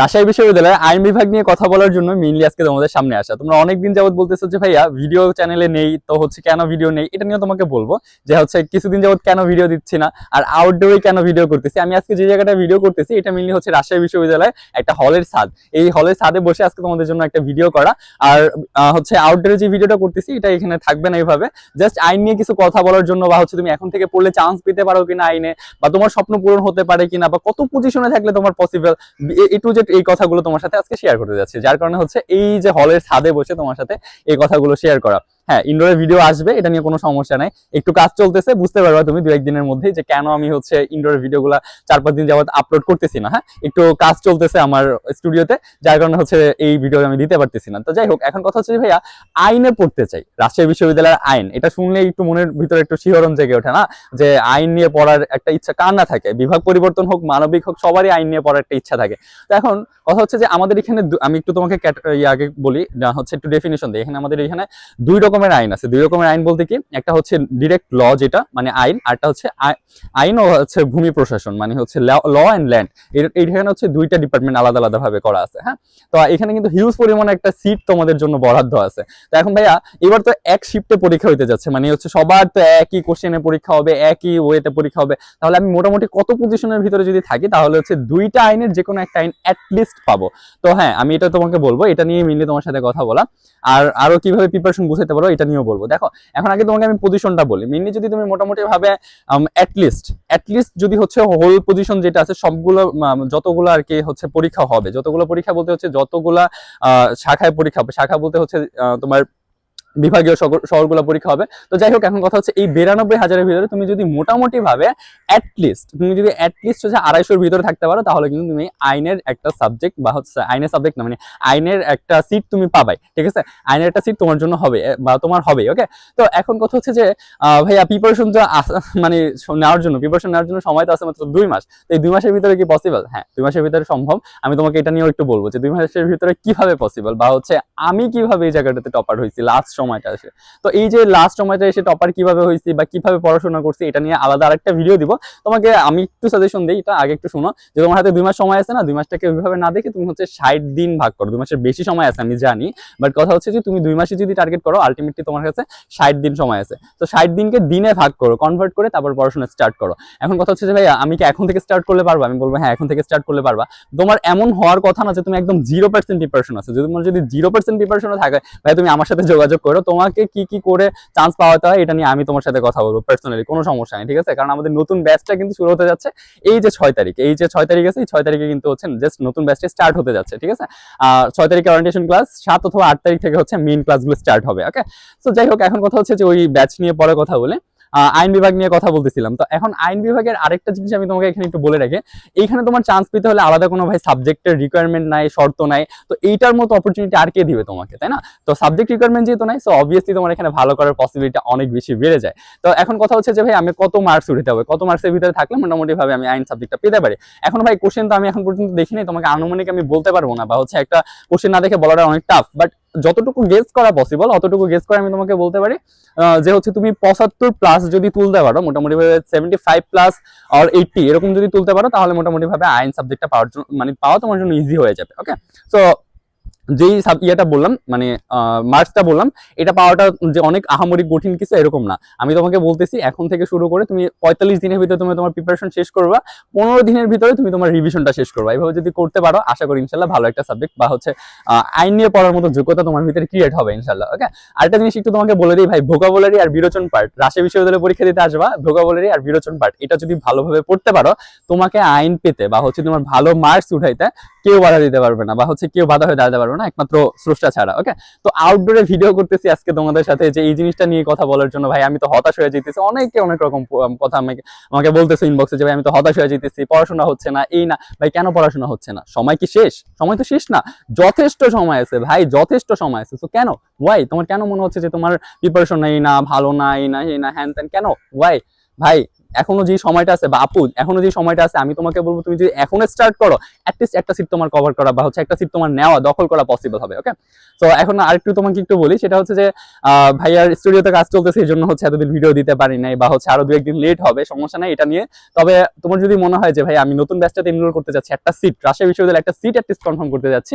রাজশাহী বিশ্ববিদ্যালয়ে আইন বিভাগ নিয়ে কথা বলার জন্য মেইনলি আজকে তোমাদের সামনে আসা। তোমরা অনেকদিন যাবত বলতেছো যে, ভাইয়া ভিডিও চ্যানেলে নেই, তো হচ্ছে কেন ভিডিও নেই? এটা নিয়ে তোমাকে বলব যে, হচ্ছে কিছুদিন যাবত কেন ভিডিও দিচ্ছি না, আর আউটডোরে কেন ভিডিও করতেছি? আমি আজকে যে জায়গাটা ভিডিও করতেছি, এটা মেইনলি হচ্ছে রাজশাহী বিশ্ববিদ্যালয়ে একটা হলের ছাদ। এই হলের ছাদে বসে আজকে তোমাদের জন্য একটা ভিডিও করা। আর হচ্ছে আউটডোরে যে ভিডিওটা করতেছি, এটা এখানে থাকবে না এইভাবে জাস্ট আইন নিয়ে কিছু কথা বলার জন্য বা হচ্ছে তুমি এখন থেকে পড়লে চান্স পেতে পারো কিনা আইনে, বা তোমার স্বপ্ন পূরণ হতে পারে কিনা, বা কত পজিশনে থাকলে তোমার পসিবল এ টু জেড এই কথাগুলো তোমার সাথে আজকে শেয়ার করতে যাচ্ছি। যার কারণে হচ্ছে এই যে হলের ছাদে বসে তোমার সাথে এই কথাগুলো শেয়ার করা। হ্যাঁ ইনডোরে ভিডিও আসবে, এটা নিয়ে কোনো সমস্যা নাই। একটু কাজ চলতেছে, বুঝতে পারবা তুমি দু একদিনের মধ্যেই যে কেন আমি হচ্ছে ইনডোরের ভিডিওগুলো চার পাঁচ দিন যাবত আপলোড করতেছি না হ্যাঁ? একটু কাজ চলতেছে আমার স্টুডিওতে যার কারণে হচ্ছে এই ভিডিও আমি দিতে পারতেছি না। তো যাই হোক, এখন কথা হচ্ছে ভাইয়া, আইনে পড়তে চাই। রাজশাহী বিশ্ববিদ্যালয়ের আইন, এটা শুনলে একটু মনের ভিতরে একটু শিহরণ জেগে ওঠে, না? যে আইন নিয়ে পড়ার একটা ইচ্ছা কার না থাকে? বিভাগ পরিবর্তন হোক, মানবিক হোক, সবারই আইন নিয়ে পড়ার একটা ইচ্ছা থাকে। তো এখন কথা হচ্ছে যে আমাদের এখানে আমি একটু তোমাকে ইয়ে আগে বলি হচ্ছে একটু ডেফিনেশন দিই। এখানে আমাদের এখানে দুই রকমের আইন আছে। দুই রকমের আইন বলতে কি? একটা হচ্ছে ডিরেক্ট ল যেটা মানে আইন আরটা হচ্ছে আইন ও হচ্ছে ভূমি প্রশাসন মানে হচ্ছে ল অ্যান্ড ল্যান্ড এইখানে হচ্ছে দুইটা ডিপার্টমেন্ট আলাদা আলাদা ভাবে করা আছে হ্যাঁ? তো এখানে কিন্তু হিউজ পরিমাণে একটা সিট তোমাদের জন্য বরাদ্দ আছে। তো এখন ভাইয়া, এবার তো এক শিফটে পরীক্ষা হইতে যাচ্ছে মানে হচ্ছে সবার তো একই কোশ্চেনে পরীক্ষা হবে, একই ওয়েতে পরীক্ষা হবে। তাহলে আমি মোটামুটি কত পজিশনের ভিতরে যদি থাকি, তাহলে হচ্ছে দুইটা আইনের যে কোনো একটা আইন অ্যাটলিস্ট পাবো। তো হ্যাঁ আমি এটা তোমাকে বলব, এটা নিয়ে মিলে তোমার সাথে কথা বলা। আর আরও কীভাবে প্রিপারেশন বুঝাতে পারো এটা নিয়েও বলব। দেখো, এখন আগে তোমাকে আমি পজিশনটা বলি। মেনলি যদি তুমি মোটামুটি ভাবে অ্যাটলিস্ট অ্যাটলিস্ট যদি হচ্ছে হোল পজিশন যেটা আছে, সবগুলো যতগুলো আর কি হচ্ছে পরীক্ষা হবে, যতগুলো পরীক্ষা বলতে হচ্ছে যতগুলা শাখায় পরীক্ষা হবে। শাখা বলতে হচ্ছে তোমার বিভাগীয় শহরগুলো পরীক্ষা হবে। তো যাই হোক, এখন কথা হচ্ছে এই বিরানব্বই হাজারের ভিতরে তুমি যদি মোটামুটি ভাবে অ্যাটলিস্ট তুমি যদি অ্যাটলিস্ট হচ্ছে আড়াইশোর ভিতরে থাকতে পারো, তাহলে কিন্তু তুমি আইনের একটা সাবজেক্ট বা হচ্ছে আইনের সাবজেক্ট না মানে আইনের একটা সিট তুমি পাবাই, ঠিক আছে? আইনের একটা সিট তোমার জন্য হবে বা তোমার হবে ওকে তো এখন কথা হচ্ছে যে ভাইয়া প্রিপারেশন তো মানে নেওয়ার জন্য প্রিপারেশন নেওয়ার জন্য সময় তো আছে মাত্র দুই মাস। তো এই দুই মাসের ভিতরে কি পসিবল হ্যাঁ দুই মাসের ভিতরে সম্ভব। আমি তোমাকে এটা নিয়েও একটু বলব যে, দুই মাসের ভিতরে কীভাবে পসিবল বা হচ্ছে আমি কীভাবে এই জায়গাটাতে টপার হয়েছি? লাস্ট সময়টা এসে তো এই যে লাস্ট সময়টা এসে টপার কীভাবে হয়েছি বা কীভাবে পড়াশোনা করছি, এটা নিয়ে আলাদা আরেকটা ভিডিও দিব। তোমাকে আমি একটু সাজেশন দিই, এটা আগে একটু শোনো, যে তোমার হাতে দুই মাস সময় আছে না, দুই মাসটাকে ওইভাবে না দেখে তুমি হচ্ছে ষাট দিন ভাগ করো, দুই মাসের বেশি সময় আছে, আমি জানি। বাট কথা হচ্ছে যে তুমি দুই মাসে যদি টার্গেট করো আলটিমেটলি তোমার কাছে ষাট দিন সময় আছে। তো ষাট দিনকে দিনে ভাগ করো কনভার্ট করে তারপর পড়াশোনা স্টার্ট করো। এখন কথা হচ্ছে যে ভাইয়া, আমি কি এখন থেকে স্টার্ট করলে পারব? আমি বলব হ্যাঁ এখন থেকে স্টার্ট করলে পারবা। তোমার এমন হওয়ার কথা না যে তুমি একদম জিরো পার্সেন্ট প্রিপারেশন আছে। যদি তোমার যদি জিরো পার্সেন্ট প্রিপারেশনও থাকে ভাই তুমি আমার সাথে যোগাযোগ করো। তোমাকে কি কি করে চান্স পাওয়াতে হয়, এটা নিয়ে আমি তোমার সাথে কথা বলব পার্সোনালি কোনো সমস্যা নেই, ঠিক আছে? কারণ আমাদের নতুন ব্যাচটা কিন্তু শুরু হতে যাচ্ছে এই যে ছয় তারিখ, এই যে ছয় তারিখ আছে, এই ছয় তারিখে কিন্তু হচ্ছে জাস্ট নতুন ব্যাচটা স্টার্ট হতে যাচ্ছে, ঠিক আছে? আর ছয় তারিখে অরিয়েন্টেশন ক্লাস সাত অথবা আট তারিখ থেকে হচ্ছে মেইন ক্লাসগুলো স্টার্ট হবে ওকে তো যাই হোক, এখন কথা হচ্ছে যে ওই ব্যাচ নিয়ে পরে কথা বলে। আইন বিভাগ নিয়ে কথা বলতেছিলাম। তো এখন আইন বিভাগের আরেকটা জিনিস আমি তোমাকে এখানে একটু বলে রাখি, এইখানে তোমার চান্স পেতে হলে আলাদা কোনো ভাই সাবজেক্টের রিকোয়ারমেন্ট নাই, শর্ত নাই। তো এইটার মতো অপরচুনিটি আর কে দিবে তোমাকে, তাই না? তো সাবজেক্ট রিকোয়ারমেন্ট যেহেতু নাই সো অবভিয়াসলি তোমার এখানে ভালো করার পসিবিলিটি অনেক বেশি বেড়ে যায়। তো এখন কথা হচ্ছে যে, ভাই, আমি কত মার্কস উঠাতে হবে? কত মার্কসের ভিতরে থাকলে মোটামুটি ভাবে আমি আইন সাবজেক্টটা পেতে পারি? এখন ভাই কোশ্চেন তো আমি এখন পর্যন্ত দেখিনি, তোমাকে আনুমানিক আমি বলতে পারব না, বা হচ্ছে একটা কোশ্চেন না দেখে বলাটা অনেক টাফ বাট যতটুকু গেস করা পসিবল অতটুকু গেস করে আমি তোমাকে বলতে পারি যে হচ্ছে তুমি পঁচাত্তর প্লাস যদি তুলতে পারো মোটামুটি ভাবে সেভেন্টি ফাইভ প্লাস আর এইটটি এরকম যদি তুলতে পারো, তাহলে মোটামুটি ভাবে আইন সাবজেক্টটা পাওয়ার জন্য মানে পাওয়া তোমার জন্য ইজি হয়ে যাবে ওকে সো যেই সাব ইয়েটা বললাম মানে মার্কসটা বললাম, এটা পাওয়াটা যে অনেক আহামরি কঠিন কিছু এরকম না। আমি তোমাকে বলতেছি, এখন থেকে শুরু করে তুমি পঁয়তাল্লিশ দিনের ভিতরে তুমি তোমার প্রিপারেশন শেষ করবা, পনেরো দিনের ভিতরে তুমি তোমার রিভিশনটা শেষ করবা। এইভাবে যদি করতে পারো, আশা করি ইনশাল্লাহ ভালো একটা সাবজেক্ট বা হচ্ছে আইন নিয়ে পড়ার মতো যোগ্যতা তোমার ভিতরে ক্রিয়েট হবে ইনশাল্লাহ ওকে আরেকটা জিনিস একটু তোমাকে বলে দিই ভাই ভোকাবুলারি আর বিরোচন পার্ট রাজশাহী বিশ্ববিদ্যালয়ে পরীক্ষা দিতে আসবা ভোকাবুলারি আর বিরোচন পার্ট এটা যদি ভালোভাবে পড়তে পারো, তোমাকে আইন পেতে বা হচ্ছে তোমার ভালো মার্কস উঠাইতে কেউ বাধা দিতে পারবে না, বা হচ্ছে কেউ বাধা হয়ে দাঁড়াতে পারবে না, একমাত্র স্রষ্টা ছাড়া ওকে তো আউটডোরে ভিডিও করতেছি আজকে তোমাদের সাথে যে এই জিনিসটা নিয়ে কথা বলার জন্য, ভাই, আমি তো হতাশ হয়ে যেতেছি অনেকে অনেক রকম কথা আমাকে আমাকে বলতেছে ইনবক্সে যে, ভাই, আমি তো হতাশ হয়ে যেতেছি পড়াশোনা হচ্ছে না, এই না। ভাই, কেন পড়াশোনা হচ্ছে না? সময় কি শেষ? সময় তো শেষ না। যথেষ্ট সময় আছে, ভাই, যথেষ্ট সময় আছে। তো কেন? ওয়াই তোমার কেন মনে হচ্ছে যে তোমার প্রিপারেশন এই না, ভালো না এই না এই না, হ্যান ত্যান? কেন? ওয়াই ভাই এখনও যে সময়টা আছে, বা আপু, এখনও যে সময়টা আছে, আমি তোমাকে বলব তুমি যদি এখনও স্টার্ট করো অ্যাটলিস্ট একটা সিট তোমার কভার করা বা হচ্ছে একটা সিট তোমার নেওয়া, দখল করা পসিবল হবে ওকে তো এখন আরেকটু তোমাকে একটু বলি, সেটা হচ্ছে যে ভাইয়ার স্টুডিওতে কাজ চলতেছে, এই জন্য হচ্ছে এতদিন ভিডিও দিতে পারি নাই বা হচ্ছে আরও দু একদিন লেট হবে, সমস্যা নাই এটা নিয়ে। তবে তোমার যদি মনে হয় যে, ভাই, আমি নতুন ব্যাচটাতে এনরোল করতে যাচ্ছি, একটা সিট রাজশাহী বিশ্ববিদ্যালয়ে একটা সিট অ্যাটলিস্ট কনফার্ম করতে যাচ্ছি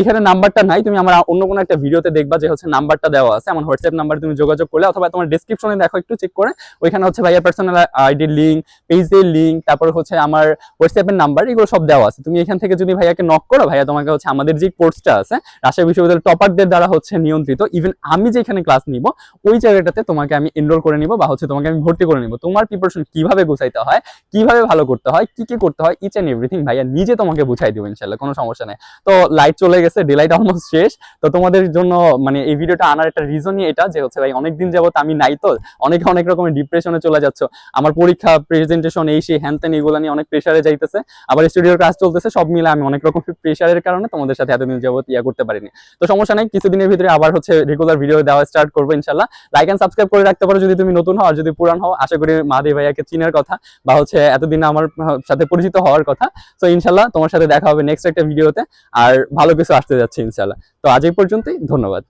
এখানে নাম্বারটা নাই, তুমি আমার অন্য কোনো একটা ভিডিওতে দেখবা যে হচ্ছে নাম্বারটা দেওয়া আছে, আমার হোয়াটসঅ্যাপ নাম্বার তুমি যোগাযোগ করলে, অথবা তোমার ডেসক্রিপশনে দেখো একটু চেক করে, ওইখানে হচ্ছে ভাইয়ার পার্সোনাল আইডির লিঙ্ক পেজের লিঙ্ক তারপর হচ্ছে আমার হোয়াটসঅ্যাপের নাম্বার এগুলো সব দেওয়া আছে। তুমি এখান থেকে যদি ভাইয়াকে নক করো, ভাইয়া তোমাকে হচ্ছে আমাদের যে কোর্সটা আছে, রাজশাহী বিশ্ববিদ্যালয়ের টপারদের দ্বারা হচ্ছে নিয়ন্ত্রিত। ইভেন আমি যেখানে ক্লাস নিব, ওই জায়গাটাতে তোমাকে আমি এনরোল করে নিব বা হচ্ছে তোমাকে আমি ভর্তি করে নিব। তোমার প্রিপারেশন কীভাবে গুছাইতে হয়, কীভাবে ভালো করতে হয়, কি কি করতে হয় ইচ এন্ড এভরিথিং ভাইয়া নিজে তোমাকে বুঝাই দিব ইনশাল্লাহ কোনো সমস্যা নেই। তো লাইট চলে গেছে ডে লাইট অলমোস্ট শেষ। তো তোমাদের জন্য মানে এই ভিডিওটা আনার একটা রিজনই এটা যে হচ্ছে ভাই অনেকদিন যাবত আমি নাই তো, অনেকে অনেক রকমের ডিপ্রেশনে চলে যাচ্ছ। আমার পরীক্ষা প্রেজেন্টেশন এই সেই হ্যান ত্যান এগুলো নিয়ে অনেক প্রেশারে যাইতেছে। আবার স্টুডিওর কাজ চলতেছে, সব মিলে আমি অনেক রকম প্রেশারের কারণে তোমাদের সাথে এতদিন যাবত ইয়া করতে পারিনি। তো সমস্যা নেই, কিছুদিনের ভিতরে আবার হচ্ছে রেগুলার ভিডিও দেওয়া স্টার্ট করব ইনশাল্লাহ। লাইক অ্যান্ড সাবস্ক্রাইব করে রাখতে পারো যদি তুমি নতুন হও আর যদি পুরান হও, আশা করি মাদি ভাইয়াকে চিনার কথা বা হচ্ছে এতদিন আমার সাথে পরিচিত হওয়ার কথা। তো ইনশাল্লাহ তোমার সাথে দেখা হবে নেক্সট একটা ভিডিওতে আর ভালো কিছু আসতে যাচ্ছে ইনশাল্লাহ। তো আজ এই পর্যন্তই, ধন্যবাদ।